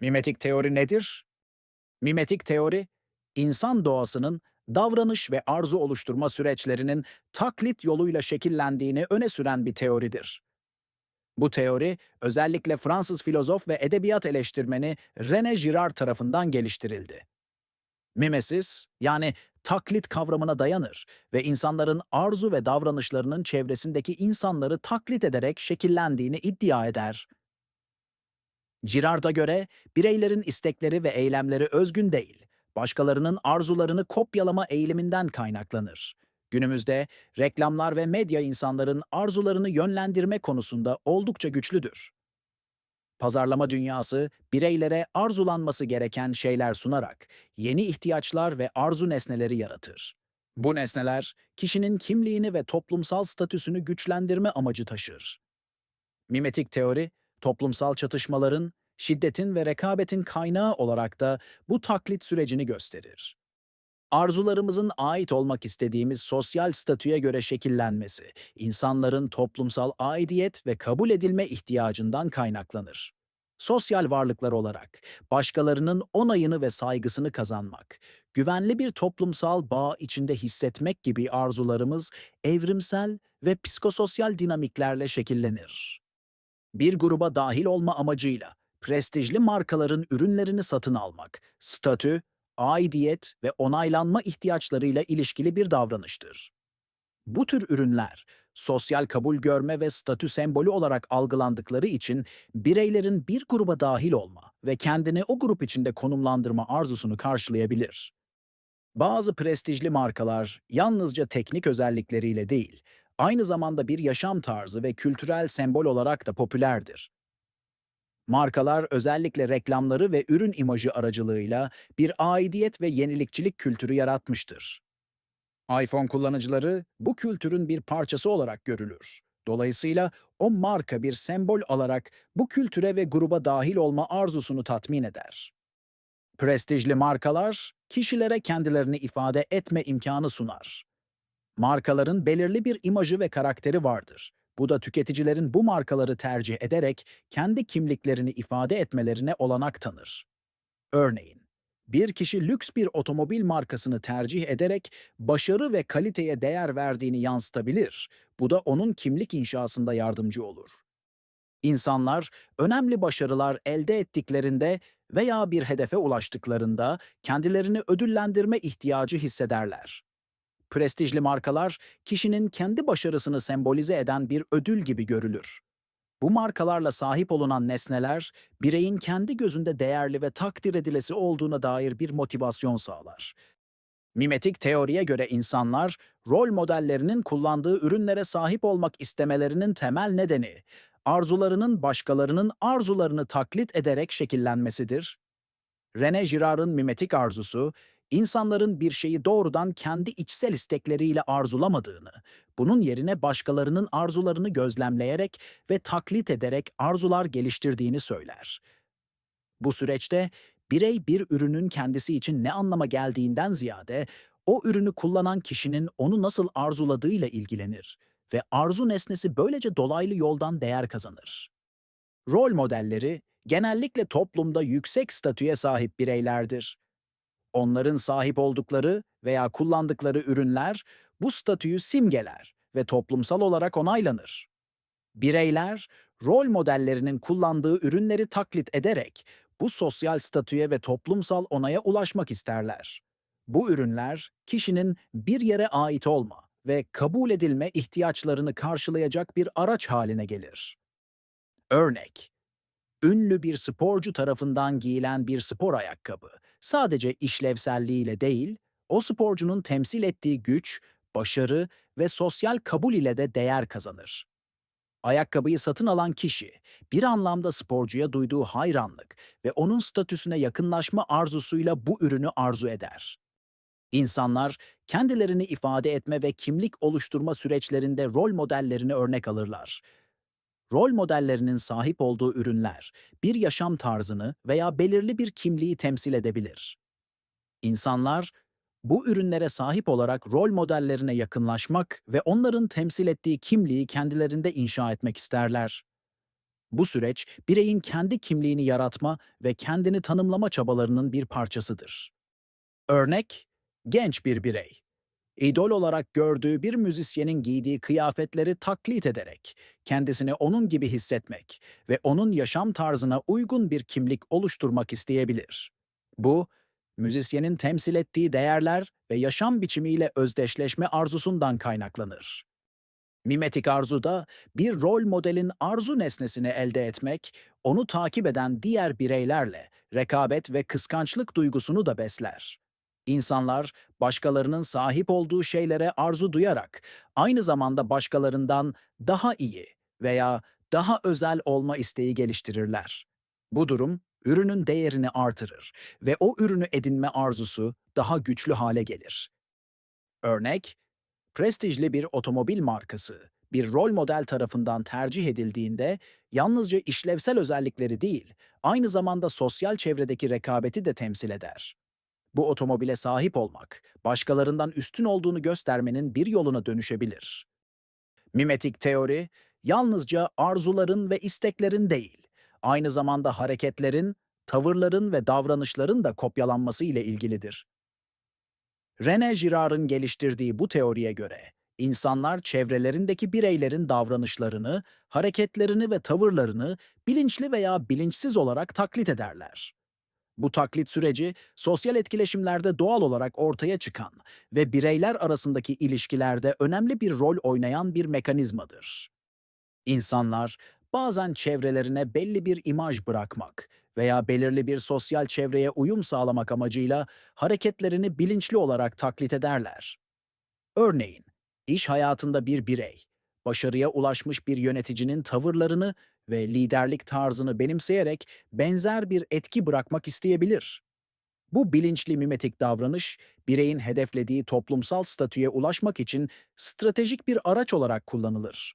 Mimetik teori nedir? Mimetik teori, insan doğasının davranış ve arzu oluşturma süreçlerinin taklit yoluyla şekillendiğini öne süren bir teoridir. Bu teori, özellikle Fransız filozof ve edebiyat eleştirmeni René Girard tarafından geliştirildi. Mimesis, yani taklit kavramına dayanır ve insanların arzu ve davranışlarının çevresindeki insanları taklit ederek şekillendiğini iddia eder. Girard'a göre bireylerin istekleri ve eylemleri özgün değil, başkalarının arzularını kopyalama eğiliminden kaynaklanır. Günümüzde reklamlar ve medya insanların arzularını yönlendirme konusunda oldukça güçlüdür. Pazarlama dünyası bireylere arzulanması gereken şeyler sunarak yeni ihtiyaçlar ve arzu nesneleri yaratır. Bu nesneler kişinin kimliğini ve toplumsal statüsünü güçlendirme amacı taşır. Mimetik teori, toplumsal çatışmaların, şiddetin ve rekabetin kaynağı olarak da bu taklit sürecini gösterir. Arzularımızın ait olmak istediğimiz sosyal statüye göre şekillenmesi, insanların toplumsal aidiyet ve kabul edilme ihtiyacından kaynaklanır. Sosyal varlıklar olarak başkalarının onayını ve saygısını kazanmak, güvenli bir toplumsal bağ içinde hissetmek gibi arzularımız evrimsel ve psikososyal dinamiklerle şekillenir. Bir gruba dahil olma amacıyla prestijli markaların ürünlerini satın almak, statü, aidiyet ve onaylanma ihtiyaçlarıyla ilişkili bir davranıştır. Bu tür ürünler, sosyal kabul görme ve statü sembolü olarak algılandıkları için bireylerin bir gruba dahil olma ve kendini o grup içinde konumlandırma arzusunu karşılayabilir. Bazı prestijli markalar yalnızca teknik özellikleriyle değil, aynı zamanda bir yaşam tarzı ve kültürel sembol olarak da popülerdir. Markalar özellikle reklamları ve ürün imajı aracılığıyla bir aidiyet ve yenilikçilik kültürü yaratmıştır. iPhone kullanıcıları bu kültürün bir parçası olarak görülür. Dolayısıyla o marka bir sembol alarak bu kültüre ve gruba dahil olma arzusunu tatmin eder. Prestijli markalar kişilere kendilerini ifade etme imkanı sunar. Markaların belirli bir imajı ve karakteri vardır. Bu da tüketicilerin bu markaları tercih ederek kendi kimliklerini ifade etmelerine olanak tanır. Örneğin, bir kişi lüks bir otomobil markasını tercih ederek başarı ve kaliteye değer verdiğini yansıtabilir. Bu da onun kimlik inşasında yardımcı olur. İnsanlar önemli başarılar elde ettiklerinde veya bir hedefe ulaştıklarında kendilerini ödüllendirme ihtiyacı hissederler. Prestijli markalar kişinin kendi başarısını sembolize eden bir ödül gibi görülür. Bu markalarla sahip olunan nesneler, bireyin kendi gözünde değerli ve takdir edilesi olduğuna dair bir motivasyon sağlar. Mimetik teoriye göre insanlar, rol modellerinin kullandığı ürünlere sahip olmak istemelerinin temel nedeni, arzularının başkalarının arzularını taklit ederek şekillenmesidir. René Girard'ın mimetik arzusu, insanların bir şeyi doğrudan kendi içsel istekleriyle arzulamadığını, bunun yerine başkalarının arzularını gözlemleyerek ve taklit ederek arzular geliştirdiğini söyler. Bu süreçte birey bir ürünün kendisi için ne anlama geldiğinden ziyade o ürünü kullanan kişinin onu nasıl arzuladığıyla ilgilenir ve arzu nesnesi böylece dolaylı yoldan değer kazanır. Rol modelleri genellikle toplumda yüksek statüye sahip bireylerdir. Onların sahip oldukları veya kullandıkları ürünler bu statüyü simgeler ve toplumsal olarak onaylanır. Bireyler, rol modellerinin kullandığı ürünleri taklit ederek bu sosyal statüye ve toplumsal onaya ulaşmak isterler. Bu ürünler, kişinin bir yere ait olma ve kabul edilme ihtiyaçlarını karşılayacak bir araç haline gelir. Örnek, ünlü bir sporcu tarafından giyilen bir spor ayakkabı sadece işlevselliğiyle değil, o sporcunun temsil ettiği güç, başarı ve sosyal kabul ile de değer kazanır. Ayakkabıyı satın alan kişi, bir anlamda sporcuya duyduğu hayranlık ve onun statüsüne yakınlaşma arzusuyla bu ürünü arzu eder. İnsanlar kendilerini ifade etme ve kimlik oluşturma süreçlerinde rol modellerini örnek alırlar rol modellerinin sahip olduğu ürünler bir yaşam tarzını veya belirli bir kimliği temsil edebilir. İnsanlar bu ürünlere sahip olarak rol modellerine yakınlaşmak ve onların temsil ettiği kimliği kendilerinde inşa etmek isterler. Bu süreç, bireyin kendi kimliğini yaratma ve kendini tanımlama çabalarının bir parçasıdır. Örnek, genç bir birey. İdol olarak gördüğü bir müzisyenin giydiği kıyafetleri taklit ederek, kendisini onun gibi hissetmek ve onun yaşam tarzına uygun bir kimlik oluşturmak isteyebilir. Bu, müzisyenin temsil ettiği değerler ve yaşam biçimiyle özdeşleşme arzusundan kaynaklanır. Mimetik arzuda bir rol modelin arzu nesnesini elde etmek, onu takip eden diğer bireylerle rekabet ve kıskançlık duygusunu da besler. İnsanlar başkalarının sahip olduğu şeylere arzu duyarak aynı zamanda başkalarından daha iyi veya daha özel olma isteği geliştirirler. Bu durum ürünün değerini artırır ve o ürünü edinme arzusu daha güçlü hale gelir. Örnek, prestijli bir otomobil markası bir rol model tarafından tercih edildiğinde yalnızca işlevsel özellikleri değil, aynı zamanda sosyal çevredeki rekabeti de temsil eder. Bu otomobile sahip olmak, başkalarından üstün olduğunu göstermenin bir yoluna dönüşebilir. Mimetik teori, yalnızca arzuların ve isteklerin değil, aynı zamanda hareketlerin, tavırların ve davranışların da kopyalanması ile ilgilidir. René Girard'ın geliştirdiği bu teoriye göre, insanlar çevrelerindeki bireylerin davranışlarını, hareketlerini ve tavırlarını bilinçli veya bilinçsiz olarak taklit ederler. Bu taklit süreci sosyal etkileşimlerde doğal olarak ortaya çıkan ve bireyler arasındaki ilişkilerde önemli bir rol oynayan bir mekanizmadır. İnsanlar bazen çevrelerine belli bir imaj bırakmak veya belirli bir sosyal çevreye uyum sağlamak amacıyla hareketlerini bilinçli olarak taklit ederler. Örneğin, iş hayatında bir birey, başarıya ulaşmış bir yöneticinin tavırlarını ve liderlik tarzını benimseyerek benzer bir etki bırakmak isteyebilir. Bu bilinçli mimetik davranış, bireyin hedeflediği toplumsal statüye ulaşmak için stratejik bir araç olarak kullanılır.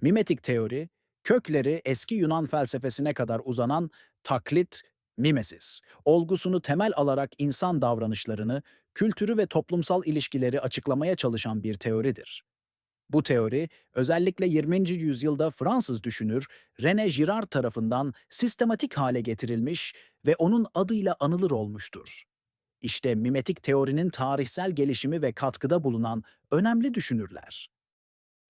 Mimetik teori, kökleri eski Yunan felsefesine kadar uzanan taklit, mimesis, olgusunu temel alarak insan davranışlarını, kültürü ve toplumsal ilişkileri açıklamaya çalışan bir teoridir. Bu teori, özellikle 20. yüzyılda Fransız düşünür René Girard tarafından sistematik hale getirilmiş ve onun adıyla anılır olmuştur. İşte mimetik teorinin tarihsel gelişimi ve katkıda bulunan önemli düşünürler.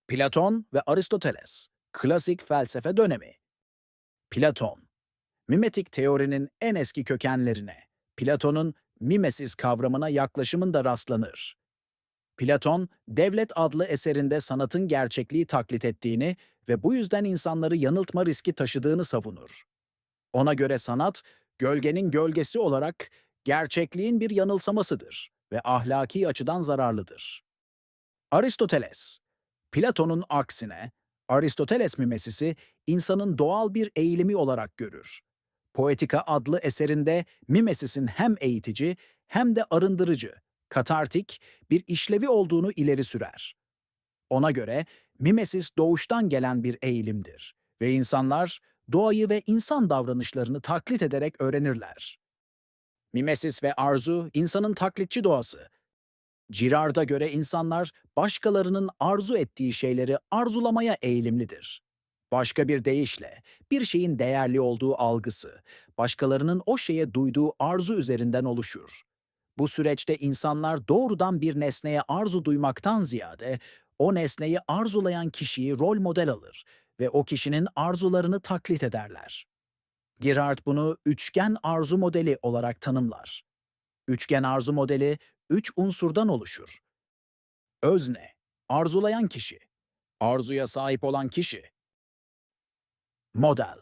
Platon ve Aristoteles, klasik felsefe dönemi. Platon, mimetik teorinin en eski kökenlerine, Platon'un mimesis kavramına yaklaşımında rastlanır. Platon, Devlet adlı eserinde sanatın gerçekliği taklit ettiğini ve bu yüzden insanları yanıltma riski taşıdığını savunur. Ona göre sanat, gölgenin gölgesi olarak gerçekliğin bir yanılsamasıdır ve ahlaki açıdan zararlıdır. Aristoteles, Platon'un aksine Aristoteles mimesisi insanın doğal bir eğilimi olarak görür. Poetika adlı eserinde mimesisin hem eğitici hem de arındırıcı, katartik bir işlevi olduğunu ileri sürer. Ona göre mimesis doğuştan gelen bir eğilimdir ve insanlar doğayı ve insan davranışlarını taklit ederek öğrenirler. Mimesis ve arzu insanın taklitçi doğası. Girard'a göre insanlar başkalarının arzu ettiği şeyleri arzulamaya eğilimlidir. Başka bir deyişle, bir şeyin değerli olduğu algısı, başkalarının o şeye duyduğu arzu üzerinden oluşur. Bu süreçte insanlar doğrudan bir nesneye arzu duymaktan ziyade o nesneyi arzulayan kişiyi rol model alır ve o kişinin arzularını taklit ederler. Girard bunu üçgen arzu modeli olarak tanımlar. Üçgen arzu modeli üç unsurdan oluşur. Özne, arzulayan kişi, arzuya sahip olan kişi. Model,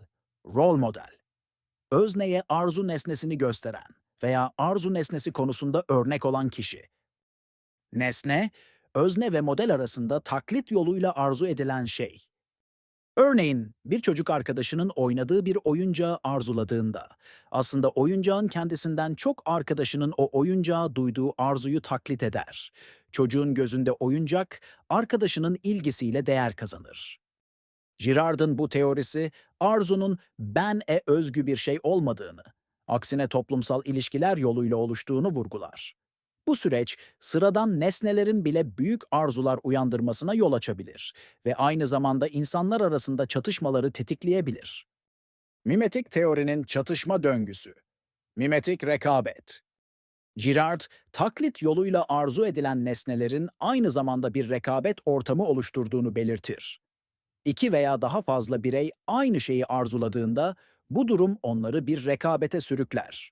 rol model, özneye arzu nesnesini gösteren veya arzu nesnesi konusunda örnek olan kişi. Nesne, özne ve model arasında taklit yoluyla arzu edilen şey. Örneğin bir çocuk arkadaşının oynadığı bir oyuncağı arzuladığında, aslında oyuncağın kendisinden çok arkadaşının o oyuncağa duyduğu arzuyu taklit eder. Çocuğun gözünde oyuncak, arkadaşının ilgisiyle değer kazanır. Girard'ın bu teorisi, arzunun ben-e özgü bir şey olmadığını, aksine toplumsal ilişkiler yoluyla oluştuğunu vurgular. Bu süreç sıradan nesnelerin bile büyük arzular uyandırmasına yol açabilir ve aynı zamanda insanlar arasında çatışmaları tetikleyebilir. Mimetik teorinin çatışma döngüsü. Mimetik rekabet. Girard, taklit yoluyla arzu edilen nesnelerin aynı zamanda bir rekabet ortamı oluşturduğunu belirtir. İki veya daha fazla birey aynı şeyi arzuladığında bu durum onları bir rekabete sürükler.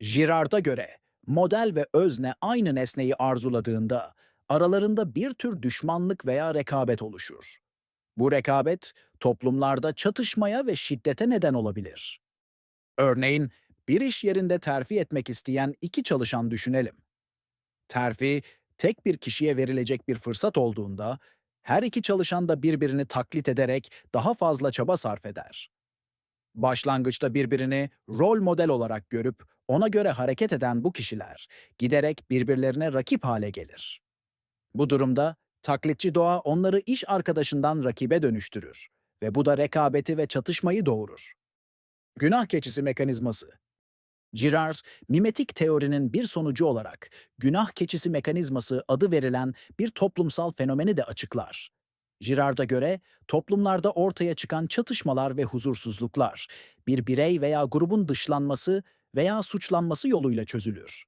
Girard'a göre model ve özne aynı nesneyi arzuladığında aralarında bir tür düşmanlık veya rekabet oluşur. Bu rekabet toplumlarda çatışmaya ve şiddete neden olabilir. Örneğin bir iş yerinde terfi etmek isteyen iki çalışan düşünelim. Terfi tek bir kişiye verilecek bir fırsat olduğunda her iki çalışan da birbirini taklit ederek daha fazla çaba sarf eder. Başlangıçta birbirini rol model olarak görüp ona göre hareket eden bu kişiler giderek birbirlerine rakip hale gelir. Bu durumda taklitçi doğa onları iş arkadaşından rakibe dönüştürür ve bu da rekabeti ve çatışmayı doğurur. Günah keçisi mekanizması Girard, mimetik teorinin bir sonucu olarak günah keçisi mekanizması adı verilen bir toplumsal fenomeni de açıklar. Girard'a göre toplumlarda ortaya çıkan çatışmalar ve huzursuzluklar bir birey veya grubun dışlanması veya suçlanması yoluyla çözülür.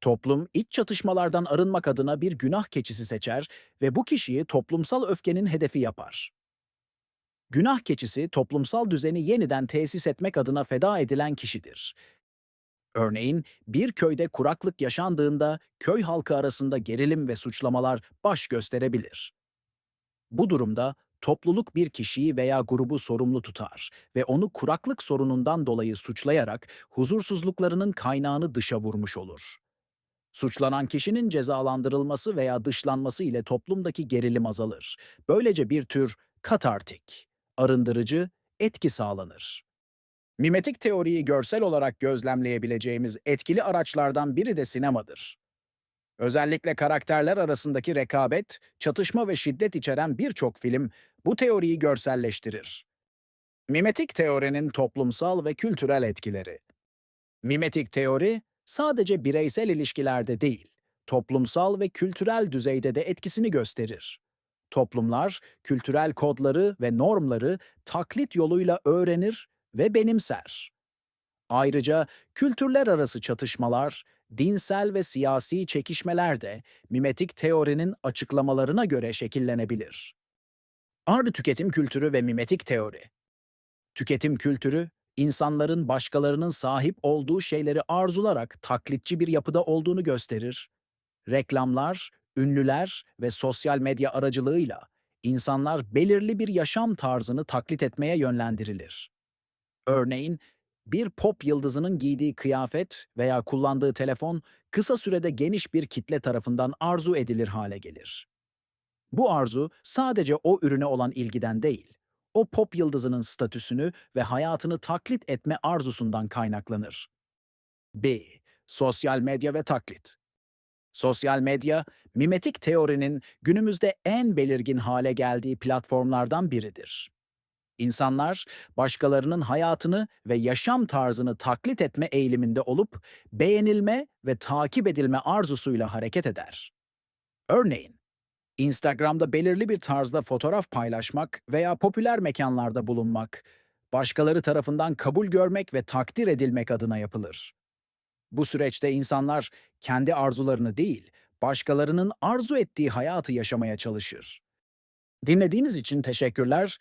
Toplum iç çatışmalardan arınmak adına bir günah keçisi seçer ve bu kişiyi toplumsal öfkenin hedefi yapar. Günah keçisi toplumsal düzeni yeniden tesis etmek adına feda edilen kişidir. Örneğin bir köyde kuraklık yaşandığında köy halkı arasında gerilim ve suçlamalar baş gösterebilir. Bu durumda topluluk bir kişiyi veya grubu sorumlu tutar ve onu kuraklık sorunundan dolayı suçlayarak huzursuzluklarının kaynağını dışa vurmuş olur. Suçlanan kişinin cezalandırılması veya dışlanması ile toplumdaki gerilim azalır. Böylece bir tür katartik, arındırıcı etki sağlanır. Mimetik teoriyi görsel olarak gözlemleyebileceğimiz etkili araçlardan biri de sinemadır. Özellikle karakterler arasındaki rekabet, çatışma ve şiddet içeren birçok film bu teoriyi görselleştirir. Mimetik teorinin toplumsal ve kültürel etkileri. Mimetik teori sadece bireysel ilişkilerde değil, toplumsal ve kültürel düzeyde de etkisini gösterir. Toplumlar kültürel kodları ve normları taklit yoluyla öğrenir ve benimser. Ayrıca kültürler arası çatışmalar, dinsel ve siyasi çekişmeler de mimetik teorinin açıklamalarına göre şekillenebilir. Ardı tüketim kültürü ve mimetik teori. Tüketim kültürü, insanların başkalarının sahip olduğu şeyleri arzularak taklitçi bir yapıda olduğunu gösterir. Reklamlar, ünlüler ve sosyal medya aracılığıyla insanlar belirli bir yaşam tarzını taklit etmeye yönlendirilir. Örneğin, bir pop yıldızının giydiği kıyafet veya kullandığı telefon kısa sürede geniş bir kitle tarafından arzu edilir hale gelir. Bu arzu sadece o ürüne olan ilgiden değil, o pop yıldızının statüsünü ve hayatını taklit etme arzusundan kaynaklanır. B. Sosyal medya ve taklit. Sosyal medya, mimetik teorinin günümüzde en belirgin hale geldiği platformlardan biridir. İnsanlar başkalarının hayatını ve yaşam tarzını taklit etme eğiliminde olup beğenilme ve takip edilme arzusuyla hareket eder. Örneğin, Instagram'da belirli bir tarzda fotoğraf paylaşmak veya popüler mekanlarda bulunmak, başkaları tarafından kabul görmek ve takdir edilmek adına yapılır. Bu süreçte insanlar kendi arzularını değil, başkalarının arzu ettiği hayatı yaşamaya çalışır. Dinlediğiniz için teşekkürler.